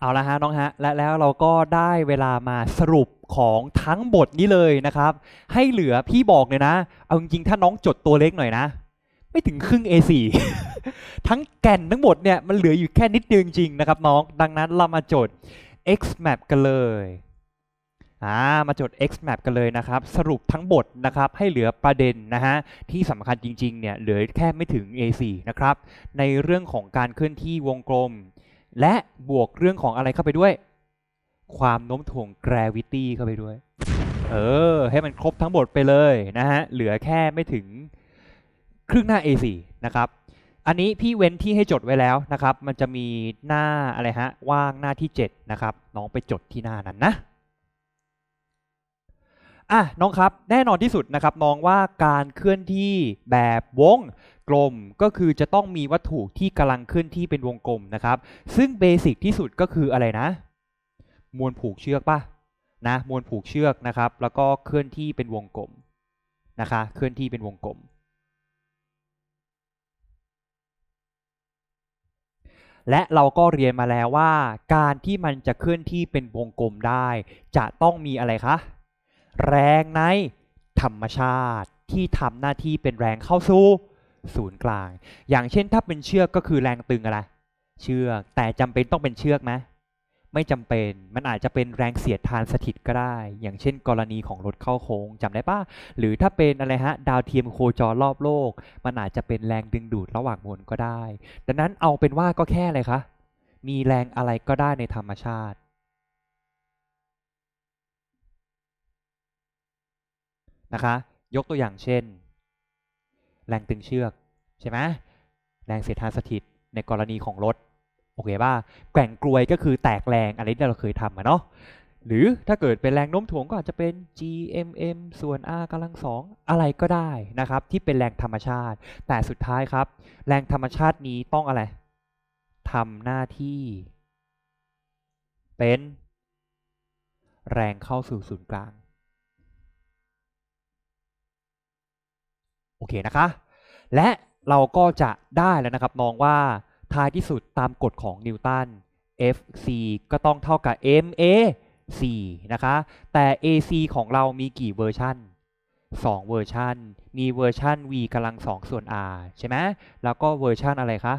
เอาละฮะน้องฮะและแล้วเราก็ได้เวลามาสรุปของทั้งบทนี้เลยนะครับ ให้เหลือพี่บอกเลยนะ เอาจริงๆถ้าน้องจดตัวเล็กหน่อยนะ ไม่ถึงครึ่ง A4 ทั้งแก่นทั้งหมดเนี่ยมันเหลืออยู่แค่นิดเดียวจริงๆนะครับน้อง ดังนั้นเรามาจด xmap กันเลยอ่ามาจด xmap กันเลยนะครับ สรุปทั้งบทนะครับให้เหลือประเด็นนะฮะที่สำคัญจริงๆเนี่ยเหลือแค่ไม่ถึง A4 นะครับในเรื่องของการเคลื่อนที่วงกลม และบวกเรื่องของอะไรเข้าไปด้วย ความโน้มถ่วง gravity เข้าไปด้วย เออ ให้มันครบทั้งหมดไปเลยนะฮะ เหลือแค่ไม่ถึงครึ่งหน้า A4 นะครับ อันนี้พี่เว้นที่ให้จดไว้แล้วนะครับ มันจะมีหน้าอะไรฮะ ว่างหน้าที่ 7 นะครับ น้องไปจดที่หน้านั้นนะอะน้องครับแน่นอนที่สุดนะครับน้องว่าการเคลื่อนที่แบบวง กลมก็คือจะต้องมีวัตถุที่กำลังเคลื่อนที่เป็นวงกลมนะครับ ซึ่งเบสิกที่สุดก็คืออะไรนะ มวลผูกเชือกป่ะนะมวลผูกเชือกนะครับ แล้วก็เคลื่อนที่เป็นวงกลมนะคะเคลื่อนที่เป็นวงกลม และเราก็เรียนมาแล้วว่า การที่มันจะเคลื่อนที่เป็นวงกลมได้ จะต้องมีอะไรคะแรงในธรรมชาติที่ทำหน้าที่เป็นแรงเข้าสู่ ศูนย์กลาง อย่างเช่นถ้าเป็นเชือกก็คือแรงตึงอะไร เชือก แต่จำเป็นต้องเป็นเชือกไหมไม่จำเป็น มันอาจจะเป็นแรงเสียดทานสถิตก็ได้ อย่างเช่น กรณีของรถเข้าโค้งจำได้ปะหรือถ้าเป็นอะไรฮะ ดาวเทียมโคจรรอบโลก มันอาจจะเป็นแรงดึงดูดระหว่างมวลก็ได้ ดังนั้นเอาเป็นว่าก็แค่อะไรคะ มีแรงอะไรก็ได้ในธรรมชาตินะคะ ยกตัวอย่างเช่น แรงตึงเชือกใช่ไหมแรงเสียดทานสถิตในกรณีของรถโอเคป่ะแกว่งกลวยก็คือแตกแรงอะไรที่เราเคยทำอะเนาะหรือถ้าเกิดเป็นแรงโน้มถ่วงก็อาจจะเป็น GMM ส่วน R กำลังสองอะไรก็ได้นะครับ ที่เป็นแรงธรรมชาติ แต่สุดท้ายครับ แรงธรรมชาตินี้ต้องอะไรทำหน้าที่ เป็น แรงเข้าสู่ศูนย์กลาง โอเคนะคะ และเราก็จะได้แล้วนะครับมองว่าท้ายที่สุดตามกฎของนิวตัน Fc ก็ต้องเท่ากับ ma c นะคะ แต่ ac ของเรามีกี่เวอร์ชัน2 เวอร์ชันมีเวอร์ชัน v กำลัง 2 ส่วน r ใช่ไหมแล้วก็เวอร์ชันอะไรคะ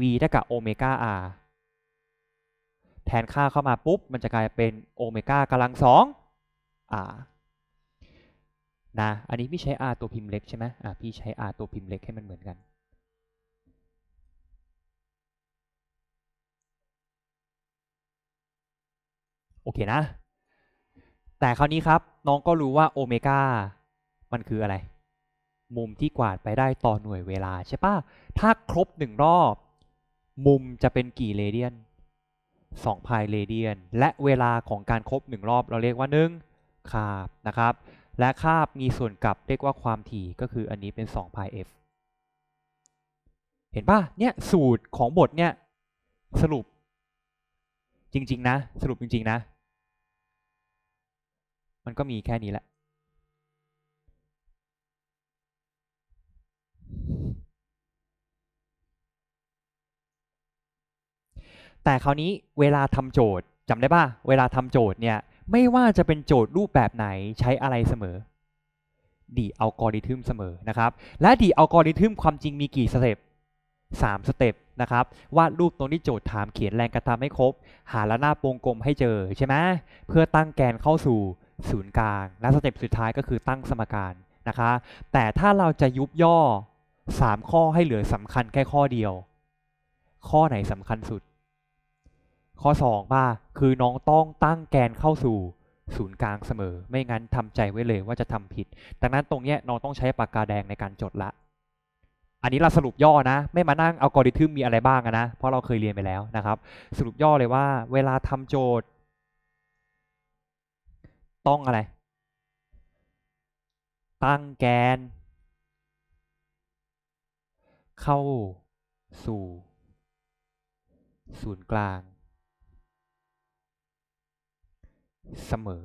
v เท่ากับโอเมก้า r แทนค่าเข้ามาปุ๊บ มันจะกลายเป็นโอเมก้ากำลัง 2 r นะ อันนี้พี่ใช้ r ตัวพิมพ์เล็กใช่ไหมอะพี่ใช้ r ตัวพิมพ์เล็กให้มันเหมือนกัน โอเคนะ แต่คราวนี้ครับน้องก็รู้ว่าโอเมก้ามันคืออะไร มุมที่กวาดไปได้ต่อหน่วยเวลาใช่ปะถ้าครบหนึ่งรอบ มุมจะเป็นกี่เรเดียน2พายเรเดียน และเวลาของการครบหนึ่งรอบเราเรียกว่า1คาบนะครับ และคาบมีส่วนกลับเรียกว่าความถี่ก็คืออันนี้เป็น2พาย f เห็นปะเนี่ยสูตรของบทเนี่ยสรุป จริง ๆ นะ สรุปจริง ๆ นะ มันก็มีแค่นี้แหละแต่คราวนี้เวลาทำโจทย์จำได้ป่ะ เวลาทำโจทย์เนี่ย ไม่ว่าจะเป็นโจทย์รูปแบบไหนใช้อะไรเสมอดีอัลกอริทึมเสมอนะครับ และดีอัลกอริทึมความจริงมีกี่สเต็ปสามสเต็ปนะครับวาดรูปตรงที่โจทย์ถามเขียนแรงกระทำให้ครบ หาระนาบวงกลมให้เจอใช่ไหมเพื่อตั้งแกนเข้าสู่ศูนย์กลาง และสเต็ปสุดท้ายก็คือตั้งสมการนะคะ แต่ถ้าเราจะยุบย่อ 3 ข้อให้เหลือสำคัญแค่ข้อเดียว ข้อไหนสำคัญสุด ข้อ2ป่ะคือน้องต้องตั้งแกนเข้าสู่ศูนย์กลางเสมอ ไม่งั้นทำใจไว้เลยว่าจะทำผิด ดังนั้นตรงเนี้ยน้องต้องใช้ปากกาแดงในการจดละ อันนี้เราสรุปย่อนะ ไม่มานั่งอัลกอริทึมมีอะไรบ้างนะ เพราะเราเคยเรียนไปแล้วนะครับ สรุปย่อเลยว่า เวลาทำโจทย์ ต้องอะไร ตั้งแกน เข้าสู่ ศูนย์กลาง เสมอ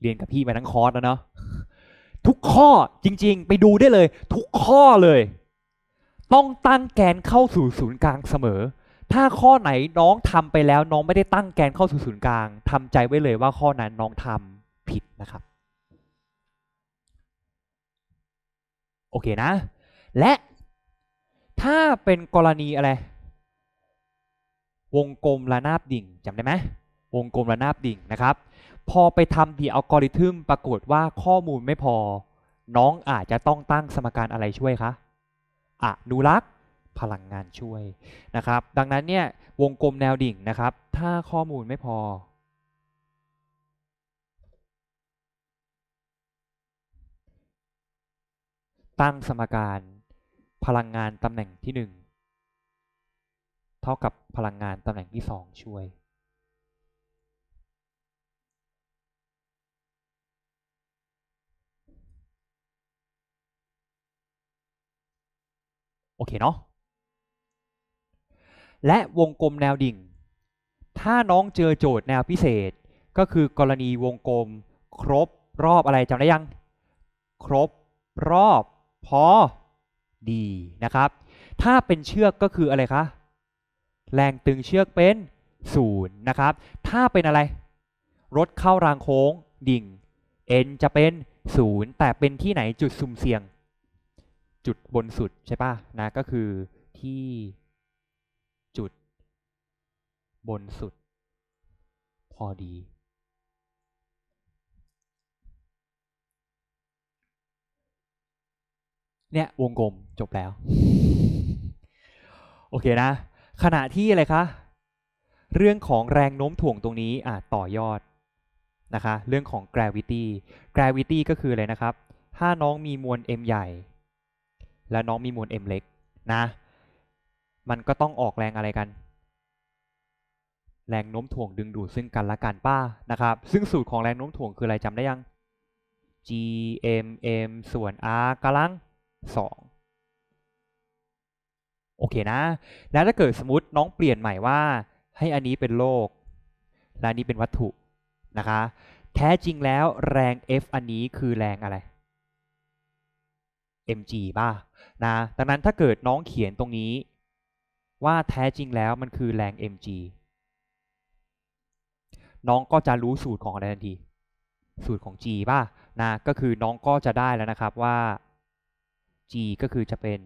เรียนกับพี่มาทั้งคอร์สแล้วเนาะทุกข้อจริง ๆ ไปดูได้เลย ทุกข้อเลย ต้องตั้งแกนเข้าสู่ศูนย์กลางเสมอ ถ้าข้อไหนน้องทำไปแล้ว น้องไม่ได้ตั้งแกนเข้าสู่ศูนย์กลางทำใจไว้เลยว่าข้อนั้นน้องทำผิดนะครับ โอเคนะ และถ้าเป็นกรณีอะไร วงกลมระนาบดิ่งจำได้ไหมวงกลมระนาบดิ่งนะครับ พอไปทำดีอัลกอริทึมปรากฏว่าข้อมูลไม่พอ น้องอาจจะต้องตั้งสมการอะไรช่วยคะอนุรักษ์พลังงานช่วยนะครับ ดังนั้นเนี่ยวงกลมแนวดิ่งนะครับ ถ้าข้อมูลไม่พอ ตั้งสมการพลังงานตำแหน่งที่ 1 เท่ากับพลังงานตำแหน่งที่ 2 ช่วย โอเคเนาะและวงกลมแนวดิ่ง ถ้าน้องเจอโจทย์แนวพิเศษ ก็คือกรณีวงกลม ครบรอบอะไรจำได้ยัง ครบรอบพอดีนะครับ ถ้าเป็นเชือกก็คืออะไรคะ แรงตึงเชือกเป็นศูนย์นะครับ ถ้าเป็นอะไร รถเข้ารางโค้งดิ่ง n จะเป็นศูนย์แต่เป็นที่ไหนจุดสุ่มเสี่ยง จุดบนสุดใช่ปะนะก็คือที่จุดบนสุด พอดี เนี่ย วงกลมจบแล้ว โอเคนะ ขณะที่อะไรคะ เรื่องของแรงโน้มถ่วงตรงนี้อะต่อยอดนะคะ เรื่องของ gravity gravity ก็คืออะไรนะครับ ถ้าน้องมีมวล m ใหญ่ และน้องมีมวล m เล็กนะ มันก็ต้องออกแรงอะไรกัน แรงโน้มถ่วงดึงดูดซึ่งกันและกันป้านะครับ ซึ่งสูตรของแรงโน้มถ่วงคืออะไรจำได้ยัง g m m ส่วน r กำลัง2 โอเคนะ แล้วถ้าเกิดสมมติน้องเปลี่ยนใหม่ว่า ให้อันนี้เป็นโลก และอันนี้เป็นวัตถุนะคะ แท้จริงแล้วแรง F อันนี้คือแรงอะไร mg ป่ะนะ ดังนั้นถ้าเกิดน้องเขียนตรงนี้ ว่าแท้จริงแล้วมันคือแรง mg น้องก็จะรู้สูตรของอะไรทันที สูตรของ g ป่ะนะ ก็คือน้องก็จะได้แล้วนะครับว่า g ก็คือจะเป็น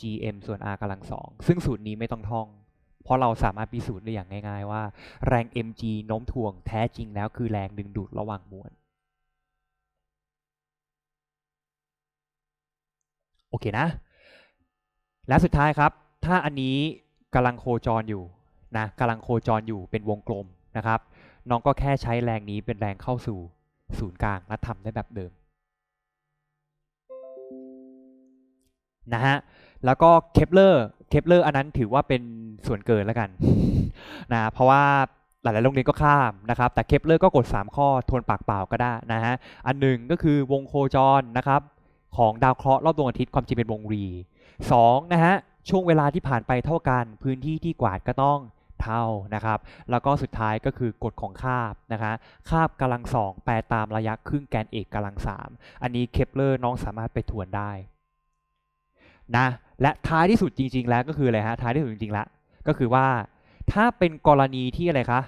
gm ส่วน r กำลังสองซึ่งสูตรนี้ไม่ต้องท่อง เพราะเราสามารถพิสูจน์ได้อย่างง่าย ๆ ว่า แรง mg โน้มถ่วงแท้จริงแล้วคือแรงดึงดูดระหว่างมวลโอเคนะ และสุดท้ายครับ ถ้าอันนี้กำลังโคจรอยู่นะกำลังโคจรอยู่เป็นวงกลมนะครับ น้องก็แค่ใช้แรงนี้เป็นแรงเข้าสู่ศูนย์กลางและทำได้แบบเดิมนะฮะ แล้วก็เคปเลอร์เคปเลอร์อันนั้นถือว่าเป็นส่วนเกินแล้วกันนะเพราะว่าหลายๆโรงเรียนก็ข้ามนะครับ แต่เคปเลอร์ก็กด 3 ข้อทวนปากเปล่าก็ได้นะฮะอันหนึ่งก็คือวงโคจรนะครับของดาวเคราะห์รอบดวงอาทิตย์ความจริงเป็นวงรีสองนะฮะช่วงเวลาที่ผ่านไปเท่ากันพื้นที่ที่กวาดก็ต้องเท่านะครับ แล้วก็สุดท้ายก็คือกฎของคาบนะคะคาบกำลังสองแปลตามระยะครึ่งแกนเอกกำลังสามอันนี้เคปเลอร์น้องสามารถไปทวนได้ นะและท้ายที่สุดจริง ๆ แล้วก็คืออะไรฮะท้ายที่สุดจริงๆแล้วก็คือว่า ถ้าเป็นกรณีที่อะไรคะ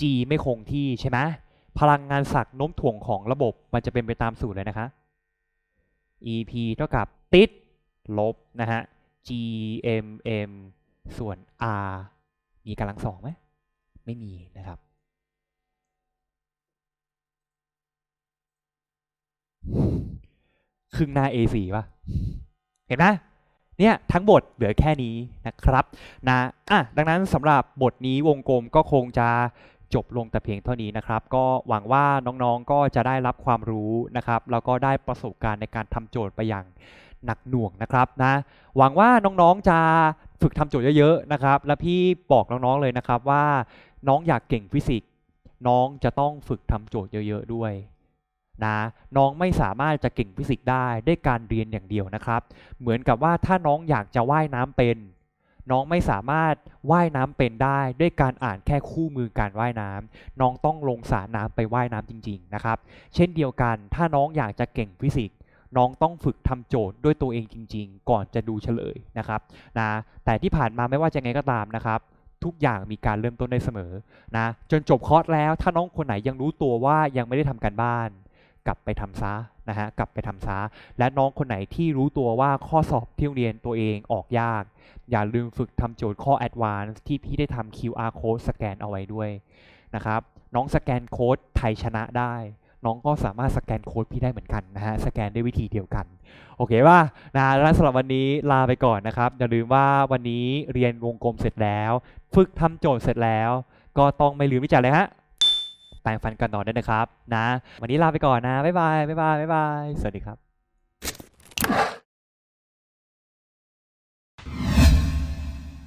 G ไม่คงที่ใช่ไหมพลังงานศักย์โน้มถ่วงของระบบมันจะเป็นไปตามสูตรเลยนะคะ EP เท่ากับติดลบนะฮะ GMM ส่วน R มีกำลังสองไหม ไม่มีนะครับ ครึ่งหน้า A4 ป่ะ เห็นไหมเนี่ยทั้งบทเหลือแค่นี้นะครับนะอะดังนั้นสำหรับบทนี้วงกลมก็คงจะจบลงแต่เพียงเท่านี้นะครับ ก็หวังว่าน้องๆก็จะได้รับความรู้นะครับแล้วก็ได้ประสบการณ์ในการทำโจทย์ไปอย่างหนักหน่วงนะครับนะหวังว่าน้องๆจะฝึกทำโจทย์เยอะๆนะครับ และพี่บอกน้องๆเลยนะครับว่าน้องอยากเก่งฟิสิกส์น้องจะต้องฝึกทำโจทย์เยอะ ๆ ด้วย นะน้องไม่สามารถจะเก่งฟิสิกส์ได้ด้วยการเรียนอย่างเดียวนะครับ เหมือนกับว่าถ้าน้องอยากจะว่ายน้ำเป็น น้องไม่สามารถว่ายน้ำเป็นได้ด้วยการอ่านแค่คู่มือการว่ายน้ำน้องต้องลงสระน้ำไปว่ายน้ำจริง ๆ นะครับ เช่นเดียวกันถ้าน้องอยากจะเก่งฟิสิกส์น้องต้องฝึกทำโจทย์ด้วยตัวเองจริง ๆ ก่อนจะดูเฉลยนะครับนะแต่ที่ผ่านมาไม่ว่าจะไงก็ตามนะครับทุกอย่างมีการเริ่มต้นได้เสมอนะจนจบคอร์สแล้วถ้าน้องคนไหนยังรู้ตัวว่ายังไม่ได้ทำการบ้าน กลับไปทำซะนะฮะกลับไปทำซะและน้องคนไหนที่รู้ตัวว่าข้อสอบที่โรงเรียนตัวเองออกยาก อย่าลืมฝึกทำโจทย์ข้อ Advance ที่พี่ได้ทำ QR code สแกนเอาไว้ด้วยนะครับน้องสแกนโค้ดไทยชนะได้ น้องก็สามารถสแกนโค้ดพี่ได้เหมือนกันนะฮะสแกนด้วยวิธีเดียวกัน โอเคป่ะนะแล้วสำหรับวันนี้ลาไปก่อนนะครับอย่าลืมว่าวันนี้เรียนวงกลมเสร็จแล้ว ฝึกทำโจทย์เสร็จแล้ว ก็ต้องไม่ลืมวิจารณ์เลยฮะ แปรงฟันกันนอนด้วยนะครับนะ วันนี้ลาไปก่อนนะบ๊ายบายบ๊ายบายบ๊ายบายสวัสดีครับ